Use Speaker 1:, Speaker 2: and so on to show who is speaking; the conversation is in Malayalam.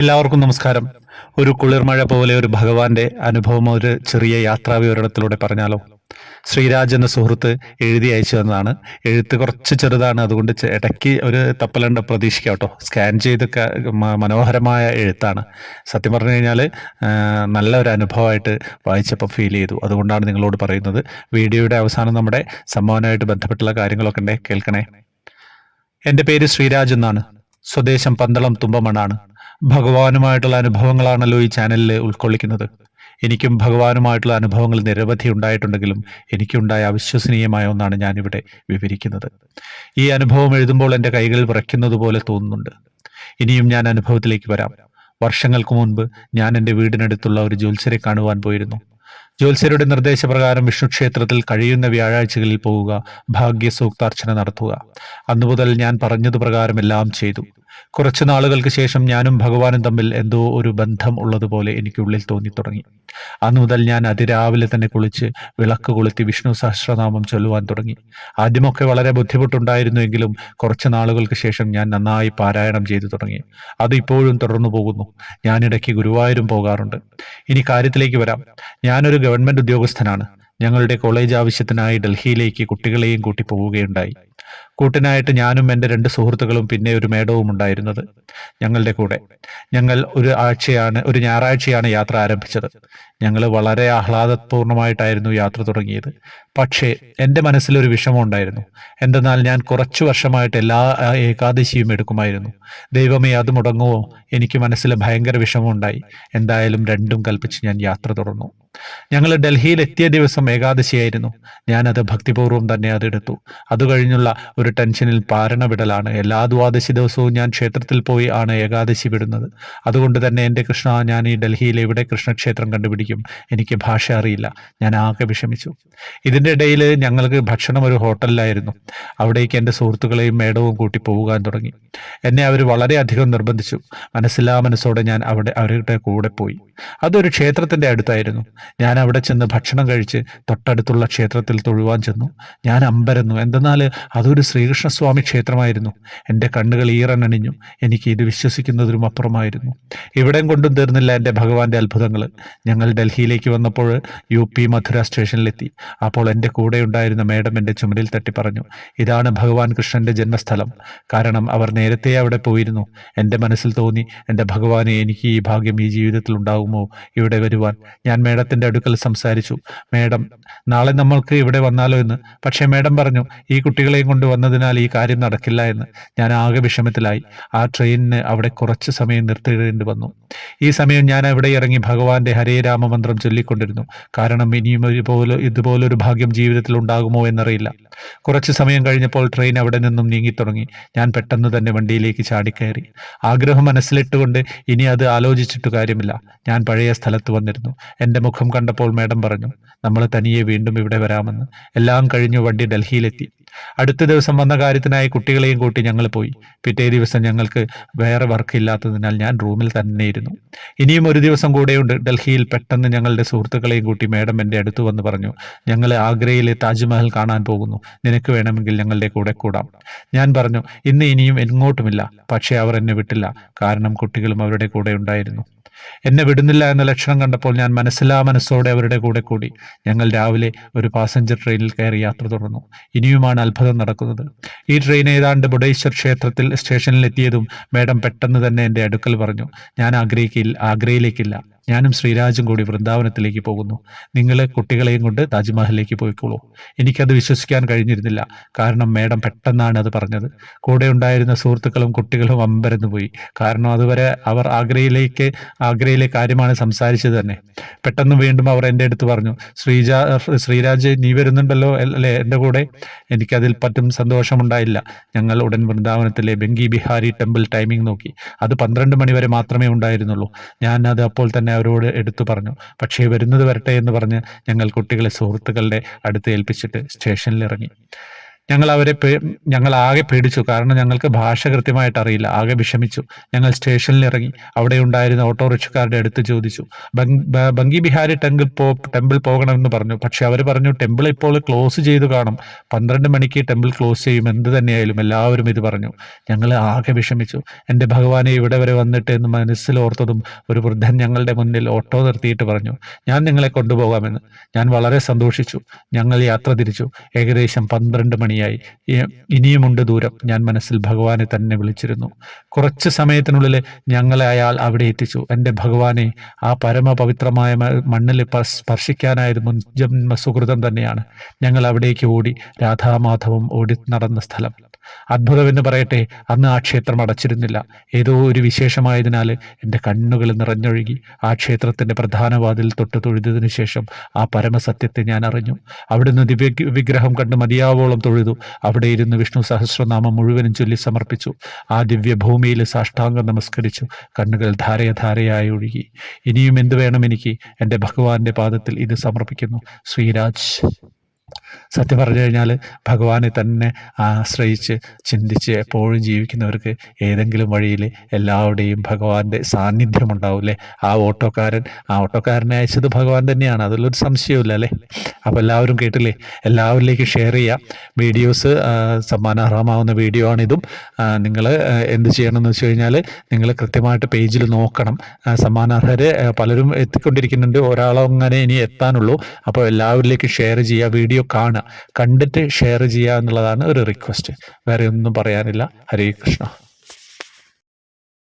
Speaker 1: എല്ലാവർക്കും നമസ്കാരം. ഒരു കുളിർമഴ പോലെ ഒരു ഭഗവാന്റെ അനുഭവം ഒരു ചെറിയ യാത്രാ വിവരണത്തിലൂടെ പറഞ്ഞാലോ? ശ്രീരാജ് എന്ന സുഹൃത്ത് എഴുതി അയച്ചു തന്നതാണ്. എഴുത്ത് കുറച്ച് ചെറുതാണ്. അതുകൊണ്ട് ഇടയ്ക്ക് ഒരു തപ്പലുണ്ട് പ്രതീക്ഷിക്കാം കേട്ടോ. സ്കാൻ ചെയ്തൊക്കെ മനോഹരമായ എഴുത്താണ്. സത്യം പറഞ്ഞു കഴിഞ്ഞാൽ നല്ല ഒരു അനുഭവമായിട്ട് വായിച്ചപ്പോൾ ഫീൽ ചെയ്തു. അതുകൊണ്ടാണ് നിങ്ങളോട് പറയുന്നത്. വീഡിയോയുടെ അവസാനം നമ്മുടെ സംഭാവനയായിട്ട് ബന്ധപ്പെട്ടുള്ള കാര്യങ്ങളൊക്കെ കേൾക്കണേ. എന്റെ പേര് ശ്രീരാജ് എന്നാണ്. സ്വദേശം പന്തളം തുമ്പമണ്ണാണ്. ഭഗവാനുമായിട്ടുള്ള അനുഭവങ്ങളാണല്ലോ ഈ ചാനലിൽ ഉൾക്കൊള്ളിക്കുന്നത്. എനിക്കും ഭഗവാനുമായിട്ടുള്ള അനുഭവങ്ങൾ നിരവധി ഉണ്ടായിട്ടുണ്ടെങ്കിലും എനിക്കുണ്ടായ അവിശ്വസനീയമായ ഒന്നാണ് ഞാനിവിടെ വിവരിക്കുന്നത്. ഈ അനുഭവം എഴുതുമ്പോൾ എന്റെ കൈകൾ വിറയ്ക്കുന്നത് പോലെ തോന്നുന്നുണ്ട്. ഇനിയും ഞാൻ അനുഭവത്തിലേക്ക് വരാം. വർഷങ്ങൾക്ക് മുൻപ് ഞാൻ എന്റെ വീടിനടുത്തുള്ള ഒരു ജ്യോത്സരെ കാണുവാൻ പോയിരുന്നു. ജ്യോത്സ്യരുടെ നിർദ്ദേശപ്രകാരം വിഷ്ണു ക്ഷേത്രത്തിൽ കഴിയുന്ന വ്യാഴാഴ്ചകളിൽ പോവുക ഭാഗ്യ സൂക്താർച്ചന നടത്തുക. അന്നു മുതൽ ഞാൻ പറഞ്ഞതു പ്രകാരം എല്ലാം ചെയ്തു. കുറച്ചു നാളുകൾക്ക് ശേഷം ഞാനും ഭഗവാനും തമ്മിൽ എന്തോ ഒരു ബന്ധം ഉള്ളതുപോലെ എനിക്ക് ഉള്ളിൽ തോന്നി തുടങ്ങി അന്നു മുതൽ ഞാൻ അതിരാവിലെ തന്നെ കുളിച്ച് വിളക്ക് കൊളുത്തി വിഷ്ണു സഹസ്രനാമം ചൊല്ലുവാൻ തുടങ്ങി. ആദ്യമൊക്കെ വളരെ ബുദ്ധിമുട്ടുണ്ടായിരുന്നുവെങ്കിലും കുറച്ച് നാളുകൾക്ക് ശേഷം ഞാൻ നന്നായി പാരായണം ചെയ്തു തുടങ്ങി. അത് ഇപ്പോഴും തുടർന്നു പോകുന്നു ഞാനിടയ്ക്ക് ഗുരുവായൂരും പോകാറുണ്ട്. ഇനി കാര്യത്തിലേക്ക് വരാം. ഞാനൊരു ഗവൺമെന്റ് ഉദ്യോഗസ്ഥനാണ്. ഞങ്ങളുടെ കോളേജ് ആവശ്യത്തിനായി ഡൽഹിയിലേക്ക് കുട്ടികളെയും കൂട്ടി പോവുകയുണ്ടായി കൂട്ടിനായിട്ട് ഞാനും എന്റെ രണ്ട് സുഹൃത്തുക്കളും പിന്നെ ഒരു മേഡവും ഉണ്ടായിരുന്നത് ഞങ്ങളുടെ കൂടെ. ഞങ്ങൾ ഒരു ആഴ്ചയാണ് ഒരു ഞായറാഴ്ചയാണ് യാത്ര ആരംഭിച്ചത്. ഞങ്ങൾ വളരെ ആഹ്ലാദപൂർണമായിട്ടായിരുന്നു യാത്ര തുടങ്ങിയത്. പക്ഷേ എന്റെ മനസ്സിൽ ഒരു വിഷമം ഉണ്ടായിരുന്നു. എന്തെന്നാൽ ഞാൻ കുറച്ചു വർഷമായിട്ട് എല്ലാ ഏകാദശിയും എടുക്കുമായിരുന്നു. ദൈവമേ അത് മുടങ്ങുമോ എനിക്ക് മനസ്സിൽ ഭയങ്കര വിഷമമുണ്ടായി. എന്തായാലും രണ്ടും കൽപ്പിച്ച് ഞാൻ യാത്ര തുടർന്നു. ഞങ്ങൾ ഡൽഹിയിൽ എത്തിയ ദിവസം ഏകാദശിയായിരുന്നു. ഞാനത് ഭക്തിപൂർവം തന്നെ അതെടുത്തു. അത് കഴിഞ്ഞുള്ള ഒരു ടെൻഷനിൽ പാരണ വിടലാണ് എല്ലാ ദ്വാദശി ദിവസവും ഞാൻ ക്ഷേത്രത്തിൽ പോയി ആണ് ഏകാദശി വിടുന്നത്. അതുകൊണ്ട് തന്നെ എന്റെ കൃഷ്ണ ഞാൻ ഈ ഡൽഹിയിൽ എവിടെ കൃഷ്ണക്ഷേത്രം കണ്ടുപിടിക്കും. എനിക്ക് ഭാഷ അറിയില്ല. ഞാൻ ആകെ വിഷമിച്ചു. ഇതിന്റെ ഇടയിൽ ഞങ്ങൾക്ക് ഭക്ഷണം ഒരു ഹോട്ടലിലായിരുന്നു. അവിടേക്ക് എന്റെ സുഹൃത്തുക്കളെയും മേഡവും കൂട്ടി പോകാൻ തുടങ്ങി. എന്നെ അവർ വളരെയധികം നിർബന്ധിച്ചു. മനസ്സിലാ മനസ്സോടെ ഞാൻ അവിടെ അവരുടെ കൂടെ പോയി. അതൊരു ക്ഷേത്രത്തിന്റെ അടുത്തായിരുന്നു. ഞാൻ അവിടെ ചെന്ന് ഭക്ഷണം കഴിച്ച് തൊട്ടടുത്തുള്ള ക്ഷേത്രത്തിൽ തൊഴുവാൻ ചെന്നു. ഞാൻ അമ്പരന്നു. എന്തെന്നാൽ അതൊരു ശ്രീകൃഷ്ണസ്വാമി ക്ഷേത്രമായിരുന്നു. എന്റെ കണ്ണുകൾ ഈറനണിഞ്ഞു എനിക്ക് ഇത് വിശ്വസിക്കുന്നതിനും അപ്പുറമായിരുന്നു. ഇവിടെയും കൊണ്ടും തീർന്നില്ല എന്റെ ഭഗവാന്റെ അത്ഭുതങ്ങൾ. ഞങ്ങൾ ഡൽഹിയിലേക്ക് വന്നപ്പോൾ യു പി മധുര സ്റ്റേഷനിലെത്തി. അപ്പോൾ എന്റെ കൂടെ ഉണ്ടായിരുന്ന മേഡം എന്റെ ചുമലിൽ തട്ടി പറഞ്ഞു ഇതാണ് ഭഗവാൻ കൃഷ്ണന്റെ ജന്മസ്ഥലം. കാരണം അവർ നേരത്തെ അവിടെ പോയിരുന്നു. എന്റെ മനസ്സിൽ തോന്നി എന്റെ ഭഗവാനെ എനിക്ക് ഈ ഭാഗ്യം ഈ ജീവിതത്തിൽ ഉണ്ടാകുമോ ഇവിടെ വരുവാൻ. ഞാൻ മേഡത്തിന്റെ അടുക്കൽ സംസാരിച്ചു മേഡം നാളെ നമ്മൾക്ക് ഇവിടെ വന്നാലോ എന്ന്. പക്ഷേ മേഡം പറഞ്ഞു ഈ കുട്ടികളെയും കൊണ്ട് വന്നതിനാൽ ഈ കാര്യം നടക്കില്ല എന്ന് ഞാൻ ആകെ വിഷമത്തിലായി. ആ ട്രെയിനിന് അവിടെ കുറച്ച് സമയം നിർത്തിയിടേണ്ടി വന്നു. ഈ സമയം ഞാൻ അവിടെ ഇറങ്ങി ഭഗവാന്റെ ഹരേ രാമ മന്ത്രം ചൊല്ലിക്കൊണ്ടിരുന്നു. കാരണം ഇനിയും ഇതുപോലെ ഇതുപോലൊരു ഭാഗ്യം ജീവിതത്തിൽ ഉണ്ടാകുമോ എന്നറിയില്ല. കുറച്ച് സമയം കഴിഞ്ഞപ്പോൾ ട്രെയിൻ അവിടെ നിന്നും നീങ്ങിത്തുടങ്ങി. ഞാൻ പെട്ടെന്ന് തന്നെ വണ്ടിയിലേക്ക് ചാടിക്കയറി. ആഗ്രഹം മനസ്സിലിട്ടുകൊണ്ട് ഇനി അത് ആലോചിച്ചിട്ട് കാര്യമില്ല. ഞാൻ പഴയ സ്ഥലത്ത് വന്നിരുന്നു. എന്റെ മുഖം കണ്ടപ്പോൾ മേഡം പറഞ്ഞു നമ്മൾ തനിയെ വീണ്ടും ഇവിടെ വരാമെന്ന്. എല്ലാം കഴിഞ്ഞു വണ്ടി ഡൽഹിയിലെത്തി. അടുത്ത ദിവസം വന്ന കാര്യത്തിനായി കുട്ടികളെയും കൂട്ടി ഞങ്ങൾ പോയി. പിറ്റേ ദിവസം ഞങ്ങൾക്ക് വേറെ വർക്ക് ഇല്ലാത്തതിനാൽ ഞാൻ റൂമിൽ തന്നെ ഇരുന്നു. ഇനിയും ഒരു ദിവസം കൂടെയുണ്ട്. ഡൽഹിയിൽ പെട്ടെന്ന് ഞങ്ങളുടെ സുഹൃത്തുക്കളെയും കൂട്ടി മേഡം എന്റെ അടുത്ത് വന്ന് പറഞ്ഞു ഞങ്ങൾ ആഗ്രയിലെ താജ്മഹൽ കാണാൻ പോകുന്നു. നിനക്ക് വേണമെങ്കിൽ ഞങ്ങളുടെ കൂടെ കൂടാം. ഞാൻ പറഞ്ഞു ഇന്ന് ഇനിയും എങ്ങോട്ടുമില്ല. പക്ഷേ അവർ എന്നെ വിട്ടില്ല. കാരണം കുട്ടികളും അവരുടെ കൂടെ ഉണ്ടായിരുന്നു. എന്നെ വിടുന്നില്ല എന്ന ലക്ഷണം കണ്ടപ്പോൾ ഞാൻ മനസ്സിലാ മനസ്സോടെ അവരുടെ കൂടെ കൂടി. ഞങ്ങൾ രാവിലെ ഒരു പാസഞ്ചർ ട്രെയിനിൽ കയറി യാത്ര തുടർന്നു. ഇനിയുമാണ് അത്ഭുതം നടക്കുന്നത്. ഈ ട്രെയിൻ ഏതാണ്ട് ബുഡേശ്വർ ക്ഷേത്രത്തിൽ സ്റ്റേഷനിൽ എത്തിയതും മേഡം പെട്ടെന്ന് തന്നെ എന്റെ അടുക്കൽ പറഞ്ഞു. ഞാൻ ആഗ്രഹിക്കില്ല ആഗ്രയിലേക്കില്ല. ഞാനും ശ്രീരാജും കൂടി വൃന്ദാവനത്തിലേക്ക് പോകുന്നു. നിങ്ങൾ കുട്ടികളെയും കൊണ്ട് താജ്മഹലിലേക്ക് പോയിക്കോളൂ. എനിക്കത് വിശ്വസിക്കാൻ കഴിഞ്ഞിരുന്നില്ല. കാരണം മേഡം പെട്ടെന്നാണ് അത് പറഞ്ഞത്. കൂടെ ഉണ്ടായിരുന്ന സുഹൃത്തുക്കളും കുട്ടികളും അമ്പരന്ന് പോയി കാരണം അതുവരെ അവർ ആഗ്രയിലേക്ക് ആഗ്രയിലെ കാര്യമാണ് സംസാരിച്ചത് തന്നെ. പെട്ടെന്ന് വീണ്ടും അവർ എന്റെ അടുത്ത് പറഞ്ഞു ശ്രീജ ശ്രീരാജ് നീ വരുന്നുണ്ടല്ലോ അല്ലേ എന്റെ കൂടെ? എനിക്കതിൽ പറ്റും സന്തോഷമുണ്ടായില്ല. ഞങ്ങൾ ഉടൻ വൃന്ദാവനത്തിലെ ബംഗി ബിഹാരി ടെമ്പിൾ ടൈമിംഗ് നോക്കി. അത് പന്ത്രണ്ട് മണി വരെ മാത്രമേ ഉണ്ടായിരുന്നുള്ളൂ. ഞാൻ അത് അപ്പോൾ തന്നെ അവരോട് എടുത്തു പറഞ്ഞു. പക്ഷേ വരുന്നത് വരട്ടെ എന്ന് പറഞ്ഞ് ഞങ്ങൾ കുട്ടികളെ സുഹൃത്തുക്കളുടെ അടുത്ത് ഏൽപ്പിച്ചിട്ട് സ്റ്റേഷനിൽ ഇറങ്ങി ഞങ്ങൾ അവരെ ഞങ്ങൾ ആകെ പേടിച്ചു. കാരണം ഞങ്ങൾക്ക് ഭാഷ കൃത്യമായിട്ട് അറിയില്ല. ആകെ വിഷമിച്ചു. ഞങ്ങൾ സ്റ്റേഷനിൽ ഇറങ്ങി അവിടെ ഉണ്ടായിരുന്ന ഓട്ടോറിക്ഷക്കാരുടെ അടുത്ത് ചോദിച്ചു. ബംഗ്- ബിഹാരി ടെമ്പിൾ പോ ടെമ്പിൾ പോകണമെന്ന് പറഞ്ഞു. പക്ഷെ അവർ പറഞ്ഞു ടെമ്പിൾ ഇപ്പോൾ ക്ലോസ് ചെയ്തു കാണും. പന്ത്രണ്ട് മണിക്ക് ടെമ്പിൾ ക്ലോസ് ചെയ്യും. എന്ത് തന്നെയായാലും എല്ലാവരും ഇത് പറഞ്ഞു. ഞങ്ങൾ ആകെ വിഷമിച്ചു. എന്റെ ഭഗവാനെ ഇവിടെ വരെ വന്നിട്ട് എന്ന് മനസ്സിൽ ഓർത്തതും ഒരു വൃദ്ധൻ ഞങ്ങളുടെ മുന്നിൽ ഓട്ടോ നിർത്തിയിട്ട് പറഞ്ഞു ഞാൻ നിങ്ങളെ കൊണ്ടുപോകാമെന്ന്. ഞാൻ വളരെ സന്തോഷിച്ചു. ഞങ്ങൾ യാത്ര തിരിച്ചു. ഏകദേശം പന്ത്രണ്ട് മണിയായി. ഇ- ഇനിയുമുണ്ട് ദൂരം. ഞാൻ മനസ്സിൽ ഭഗവാനെ തന്നെ വിളിച്ചിരുന്നു. കുറച്ച് സമയത്തിനുള്ളിൽ ഞങ്ങളെ അയാൾ അവിടെ എത്തിച്ചു. എന്റെ ഭഗവാനെ ആ പരമപവിത്രമായ മണ്ണിൽ പ- സ്പർശിക്കാനായത് മുൻജന്മ സുഹൃതം തന്നെയാണ്. ഞങ്ങൾ അവിടേക്ക് ഓടി രാധാമാധവം ഓടി നടന്ന സ്ഥലം. അത്ഭുതമെന്ന് പറയട്ടെ അന്ന് ആ ക്ഷേത്രം അടച്ചിരുന്നില്ല. ഏതോ ഒരു വിശേഷമായതിനാൽ എന്റെ കണ്ണുകൾ നിറഞ്ഞൊഴുകി ആ ക്ഷേത്രത്തിന്റെ പ്രധാന വാതിൽ തൊട്ട് തൊഴുതതിനു ശേഷം ആ പരമസത്യത്തെ ഞാൻ അറിഞ്ഞു. അവിടുന്ന് ദിവ്യ വിഗ്രഹം കണ്ട് മതിയാവോളം തൊഴുതു. അവിടെ ഇരുന്ന് വിഷ്ണു സഹസ്രനാമം മുഴുവനും ചൊല്ലി സമർപ്പിച്ചു. ആ ദിവ്യഭൂമിയിൽ സാഷ്ടാംഗം നമസ്കരിച്ചു. കണ്ണുകൾ ധാരയധാരയായി ഒഴുകി. ഇനിയും എന്ത് വേണം എനിക്ക്? എന്റെ ഭഗവാന്റെ പാദത്തിൽ ഇത് സമർപ്പിക്കുന്നു. ശ്രീരാജ്. സത്യം പറഞ്ഞു കഴിഞ്ഞാൽ ഭഗവാനെ തന്നെ ആശ്രയിച്ച് ചിന്തിച്ച് എപ്പോഴും ജീവിക്കുന്നവർക്ക് ഏതെങ്കിലും വഴിയിൽ എല്ലാവരുടെയും ഭഗവാന്റെ സാന്നിധ്യം ഉണ്ടാവും അല്ലേ ആ ഓട്ടോക്കാരൻ ആ ഓട്ടോക്കാരനെ അയച്ചത് ഭഗവാൻ തന്നെയാണ്. അതിലൊരു സംശയമില്ല അല്ലേ? അപ്പോൾ എല്ലാവരും കേട്ടില്ലേ? എല്ലാവരിലേക്ക് ഷെയർ ചെയ്യാം. വീഡിയോസ് സമ്മാനാർഹമാവുന്ന വീഡിയോ ആണിതും. നിങ്ങൾ എന്ത് ചെയ്യണമെന്ന് വെച്ച് കഴിഞ്ഞാൽ നിങ്ങൾ കൃത്യമായിട്ട് പേജിൽ നോക്കണം. സമ്മാനാർഹർ പലരും എത്തിക്കൊണ്ടിരിക്കുന്നുണ്ട്. ഒരാളങ്ങനെ ഇനി എത്താനുള്ളൂ. അപ്പോൾ എല്ലാവരിലേക്ക് ഷെയർ ചെയ്യുക. വീഡിയോ കാണുക. കണ്ടിട്ട് ഷെയർ ചെയ്യുക എന്നുള്ളതാണ് ഒരു റിക്വസ്റ്റ് വേറെ ഒന്നും പറയാനില്ല. ഹരേ കൃഷ്ണ.